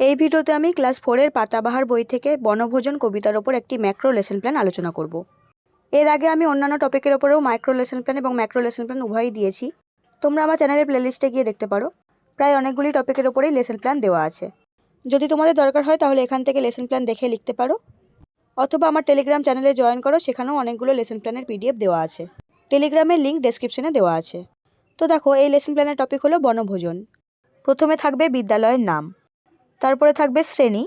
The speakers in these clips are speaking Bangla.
এই ভিডিওতে আমি ক্লাস ফোরের পাতাবাহার বই থেকে বনভোজন কবিতার ওপর একটি ম্যাক্রো লেসন প্ল্যান আলোচনা করব। এর আগে আমি অন্যান্য টপিকের ওপরেও মাইক্রো লেসন প্ল্যান এবং ম্যাক্রো লেসন প্ল্যান উভয়ই দিয়েছি। তোমরা আমার চ্যানেলের প্লেলিস্টে গিয়ে দেখতে পারো। প্রায় অনেকগুলি টপিকের ওপরেই লেসন প্ল্যান দেওয়া আছে। যদি তোমাদের দরকার হয় তাহলে এখান থেকে লেসন প্ল্যান দেখে লিখতে পারো। অথবা আমার টেলিগ্রাম চ্যানেলে জয়েন করো, সেখানেও অনেকগুলো লেসন প্ল্যানের পিডিএফ দেওয়া আছে। টেলিগ্রামের লিঙ্ক ডেসক্রিপশনে দেওয়া আছে। তো দেখো, এই লেসন প্ল্যানের টপিক হলো বনভোজন। প্রথমে থাকবে বিদ্যালয়ের নাম। তারপরে থাকবে শ্রেণি।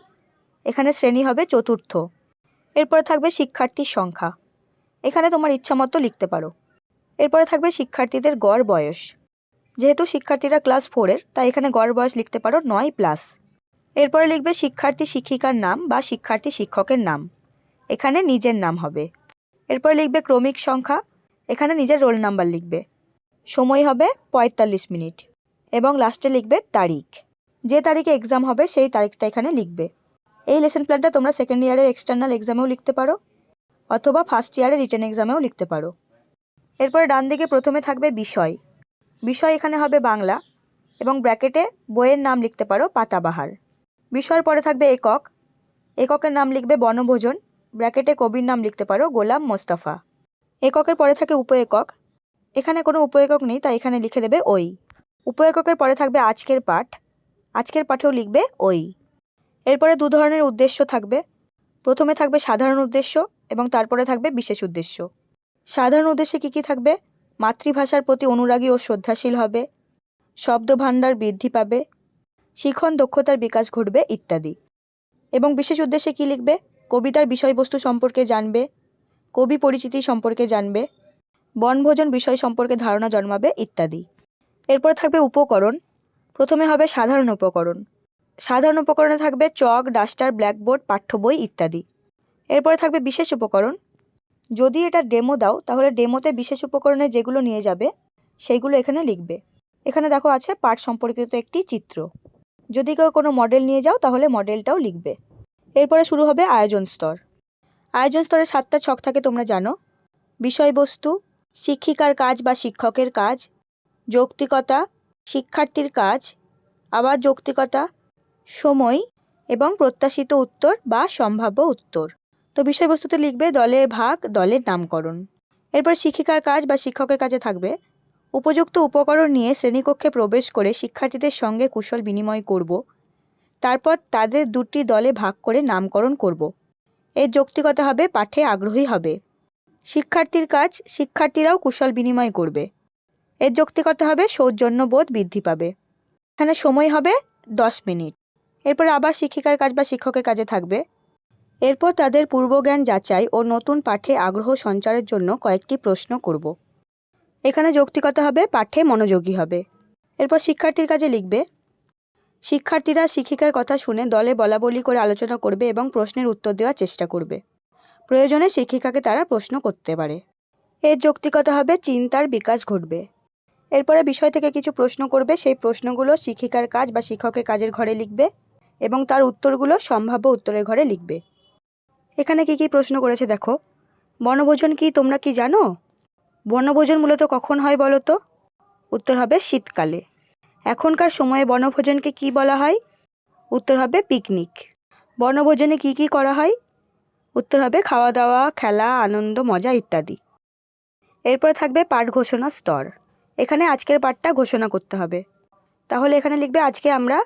এখানে শ্রেণি হবে চতুর্থ। এরপরে থাকবে শিক্ষার্থীর সংখ্যা। এখানে তোমার ইচ্ছা মতো লিখতে পারো। এরপরে থাকবে শিক্ষার্থীদের গড় বয়স। যেহেতু শিক্ষার্থীরা ক্লাস ফোরের তাই এখানে গড় বয়স লিখতে পারো নয় প্লাস এরপরে লিখবে শিক্ষার্থী শিক্ষিকার নাম বা শিক্ষার্থী শিক্ষকের নাম। এখানে নিজের নাম হবে। এরপরে লিখবে ক্রমিক সংখ্যা। এখানে নিজের রোল নাম্বার লিখবে। সময় হবে পঁয়তাল্লিশ মিনিট এবং লাস্টে লিখবে তারিখ। যে তারিখে এক্সাম হবে, সেই তারিখটা এখানে লিখবে। এই লেসন প্ল্যানটা তোমরা সেকেন্ড ইয়ারের এক্সটার্নাল এক্সামেও লিখতে পারো, অথবা ফার্স্ট ইয়ারের রিটেন এক্সামেও লিখতে পারো। এরপরে ডান দিকে প্রথমে থাকবে বিষয়। বিষয় এখানে হবে বাংলা, এবং ব্র্যাকেটে বইয়ের নাম লিখতে পারো পাতাবাহার। বিষয়ের পরে থাকবে একক। এককের নাম লিখবে বনভোজন ব্র্যাকেটে কবির নাম লিখতে পারো গোলাম মোস্তাফা। এককের পরে থাকে উপ একক এখানে কোনো উপ একক নেই, তাই এখানে লিখে দেবে ওই। উপ এককের পরে থাকবে আজকের পাঠ। আজকের পাঠেও লিখবে ওই। এরপরে দু ধরনের উদ্দেশ্য থাকবে। প্রথমে থাকবে সাধারণ উদ্দেশ্য এবং তারপরে থাকবে বিশেষ উদ্দেশ্য। সাধারণ উদ্দেশ্যে কী কী থাকবে? মাতৃভাষার প্রতি অনুরাগী ও শ্রদ্ধাশীল হবে। শব্দভাণ্ডার বৃদ্ধি পাবে। শিখন দক্ষতার বিকাশ ঘটবে ইত্যাদি। এবং বিশেষ উদ্দেশ্যে কী লিখবে? কবিতার বিষয়বস্তু সম্পর্কে জানবে। কবি পরিচিতি সম্পর্কে জানবে। বনভোজন বিষয় সম্পর্কে ধারণা জন্মাবে ইত্যাদি। এরপর থাকবে উপকরণ। প্রথমে হবে সাধারণ উপকরণ। সাধারণ উপকরণে থাকবে চক, ডাস্টার, ব্ল্যাকবোর্ড, পাঠ্য বই ইত্যাদি। এরপরে থাকবে বিশেষ উপকরণ। যদি এটা ডেমো দাও, তাহলে ডেমোতে বিশেষ উপকরণে যেগুলো নিয়ে যাবে, সেইগুলো এখানে লিখবে। এখানে দেখো আছে পাঠ সম্পর্কিত একটি চিত্র। যদি কেউ কোনো মডেল নিয়ে যাও, তাহলে মডেলটাও লিখবে। এরপরে শুরু হবে আয়োজন স্তর। আয়োজন স্তরে সাতটা ছক থাকে, তোমরা জানো। বিষয়বস্তু, শিক্ষিকার কাজ বা শিক্ষকের কাজ, যৌক্তিকতা শিক্ষার্থীর কাজ, আবার যৌক্তিকতা, সময় এবং প্রত্যাশিত উত্তর বা সম্ভাব্য উত্তর। তো বিষয়বস্তুতে লিখবে দলের ভাগ, দলের নামকরণ। এরপর শিক্ষিকার কাজ বা শিক্ষকের কাছে থাকবে। উপযুক্ত উপকরণ নিয়ে শ্রেণীকক্ষে প্রবেশ করে শিক্ষার্থীদের সঙ্গে কুশল বিনিময় করব। তারপর তাদের দুটি দলে ভাগ করে নামকরণ করব। এর যৌক্তিকতা হবে, পাঠে আগ্রহী হবে। শিক্ষার্থীর কাজ, শিক্ষার্থীরাও কুশল বিনিময় করবে। এর যৌক্তিকতা হবে সৌজন্যবোধ বৃদ্ধি পাবে। এখানে সময় হবে দশ মিনিট। এরপর আবার শিক্ষিকার কাজ বা শিক্ষকের কাজে থাকবে। এরপর তাদের পূর্বজ্ঞান যাচাই ও নতুন পাঠে আগ্রহ সঞ্চারের জন্য কয়েকটি প্রশ্ন করব। এখানে যৌক্তিকতা হবে, পাঠে মনোযোগী হবে। এরপর শিক্ষার্থীর কাজে লিখবে, শিক্ষার্থীরা শিক্ষিকার কথা শুনে দলে বলাবলি করে আলোচনা করবে এবং প্রশ্নের উত্তর দেওয়ার চেষ্টা করবে। প্রয়োজনে শিক্ষিকাকে তারা প্রশ্ন করতে পারে। এর যৌক্তিকতা হবে, চিন্তার বিকাশ ঘটবে। এরপরে বিষয় থেকে কিছু প্রশ্ন করবে, সেই প্রশ্নগুলো শিক্ষিকার কাজ বা শিক্ষকের কাজের ঘরে লিখবে এবং তার উত্তরগুলো সম্ভাব্য উত্তরের ঘরে লিখবে। এখানে কি কি প্রশ্ন করেছে দেখো। বনভোজন কি তোমরা কি জানো? বনভোজন মূলত কখন হয় বলো তো? উত্তর হবে শীতকালে। এখনকার সময়ে বনভোজনকে কি বলা হয়? উত্তর হবে পিকনিক। বনভোজনে কি কি করা হয়? উত্তর হবে খাওয়া দাওয়া, খেলা, আনন্দ, মজা ইত্যাদি। এরপরে থাকবে পাঠ ঘোষণা স্তর। এখানে আজকের পাঠটা ঘোষণা করতে হবে। তাহলে এখানে লিখবে, আজকে আমরা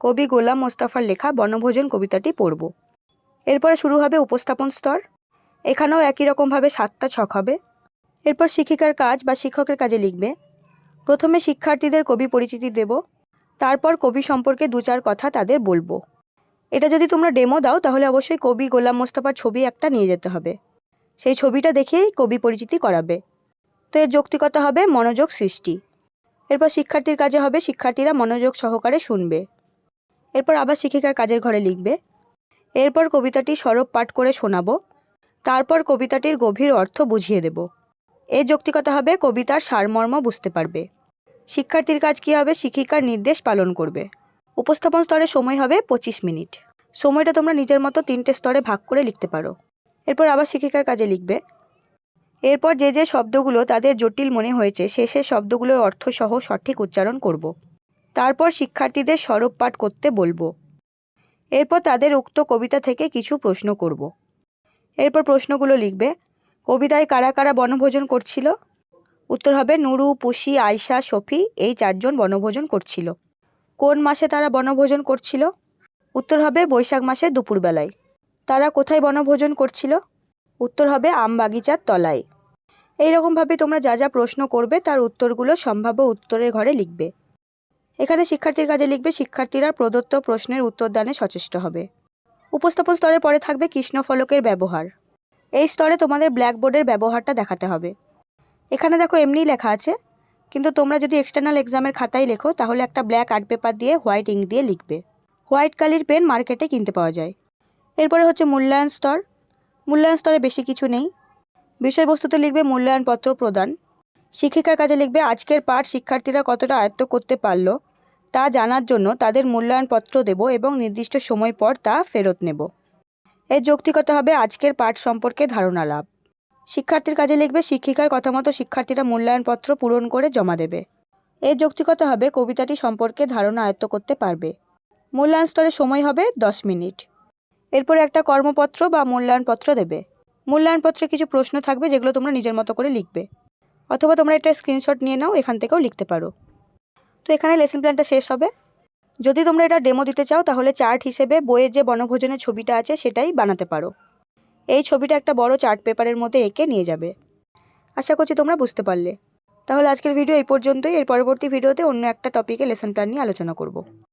কবি গোলাম মোস্তাফার লেখা বনভোজন কবিতাটি পড়ব। এরপরে শুরু হবে উপস্থাপন স্তর। এখানেও একই রকমভাবে সাতটা ছক হবে। এরপর শিক্ষিকার কাজ বা শিক্ষকের কাজে লিখবে, প্রথমে শিক্ষার্থীদের কবি পরিচিতি দেব, তারপর কবি সম্পর্কে দু চার কথা তাদের বলব। এটা যদি তোমরা ডেমো দাও, তাহলে অবশ্যই কবি গোলাম মোস্তফার ছবি একটা নিয়ে যেতে হবে। সেই ছবিটা দেখেই কবি পরিচিতি করাবে। তো এর যৌক্তিকতা হবে মনোযোগ সৃষ্টি। এরপর শিক্ষার্থীর কাজে হবে শিক্ষার্থীরা মনোযোগ সহকারে শুনবে। এরপর আবার শিক্ষিকার কাজের ঘরে লিখবে। এরপর কবিতাটি সরব পাঠ করে শোনাবো। তারপর কবিতাটির গভীর অর্থ বুঝিয়ে দেব। এর যৌক্তিকতা হবে কবিতার সারমর্ম বুঝতে পারবে। শিক্ষার্থীর কাজ কী হবে? শিক্ষিকার নির্দেশ পালন করবে। উপস্থাপন স্তরে সময় হবে পঁচিশ মিনিট। সময়টা তোমরা নিজের মতো তিনটে স্তরে ভাগ করে লিখতে পারো। এরপর আবার শিক্ষিকার কাজে লিখবে। এরপর যে যে শব্দগুলো তাদের জটিল মনে হয়েছে শেষে শব্দগুলোর অর্থসহ সঠিক উচ্চারণ করব। তারপর শিক্ষার্থীদের সরব পাঠ করতে বলব। এরপর তাদের উক্ত কবিতা থেকে কিছু প্রশ্ন করব। এরপর প্রশ্নগুলো লিখবে, কবিতায় কারা কারা বনভোজন করছিল? উত্তর হবে, নুরু, পুষি, আয়শা, শফি, এই চারজন বনভোজন করছিল। কোন মাসে তারা বনভোজন করছিল? উত্তর হবে, বৈশাখ মাসে দুপুরবেলায়। তারা কোথায় বনভোজন করছিল? উত্তর হবে আম বাগিচার তলায়। এইরকমভাবে তোমরা যা যা প্রশ্ন করবে, তার উত্তরগুলো সম্ভাব্য উত্তরের ঘরে লিখবে। এখানে শিক্ষার্থীর কাজে লিখবে, শিক্ষার্থীরা প্রদত্ত প্রশ্নের উত্তরদানে সচেষ্ট হবে। উপস্থাপন স্তরে পরে থাকবে কৃষ্ণফলকের ব্যবহার। এই স্তরে তোমাদের ব্ল্যাকবোর্ডের ব্যবহারটা দেখাতে হবে। এখানে দেখো এমনিই লেখা আছে, কিন্তু তোমরা যদি এক্সটার্নাল এক্সামের খাতায় লেখো, তাহলে একটা ব্ল্যাক আর্ট পেপার দিয়ে হোয়াইট ইঙ্ক দিয়ে লিখবে। হোয়াইট কালির পেন মার্কেটে কিনতে পাওয়া যায়। এরপরে হচ্ছে মূল্যায়ন স্তর। মূল্যায়ন স্তরে বেশি কিছু নেই। বিষয়বস্তুতে লিখবে মূল্যায়নপত্র প্রদান। শিক্ষিকার কাজে লিখবে আজকের পাঠ শিক্ষার্থীরা কতটা আয়ত্ত করতে পারল, তা জানার জন্য তাদের মূল্যায়নপত্র দেব এবং নির্দিষ্ট সময় পর তা ফেরত নেব। এর যৌক্তিকতা হবে আজকের পাঠ সম্পর্কে ধারণা লাভ। শিক্ষার্থীর কাজে লিখবে শিক্ষিকার কথা মতো শিক্ষার্থীরা মূল্যায়নপত্র পূরণ করে জমা দেবে। এর যৌক্তিকতা হবে কবিতাটি সম্পর্কে ধারণা আয়ত্ত করতে পারবে। মূল্যায়ন স্তরে সময় হবে দশ মিনিট। এরপরে একটা কর্মপত্র বা মূল্যায়নপত্র দেবে। মূল্যায়নপত্রে কিছু প্রশ্ন থাকবে যেগুলো তোমরা নিজের মতো করে লিখবে। অথবা তোমরা এটা স্ক্রিনশট নিয়ে নাও, এখান থেকেও লিখতে পারো। তো এখানে লেসন প্ল্যানটা শেষ হবে। যদি তোমরা এটা ডেমো দিতে চাও, তাহলে চার্ট হিসেবে বইয়ের যে বনভোজনের ছবিটা আছে, সেটাই বানাতে পারো। এই ছবিটা একটা বড় চার্ট পেপারের মধ্যে এঁকে নিয়ে যাবে। আশা করছি তোমরা বুঝতে পারলে। তাহলে আজকের ভিডিও এই পর্যন্তই। এর পরবর্তী ভিডিওতে অন্য একটা টপিকে লেসন প্ল্যান নিয়ে আলোচনা করব।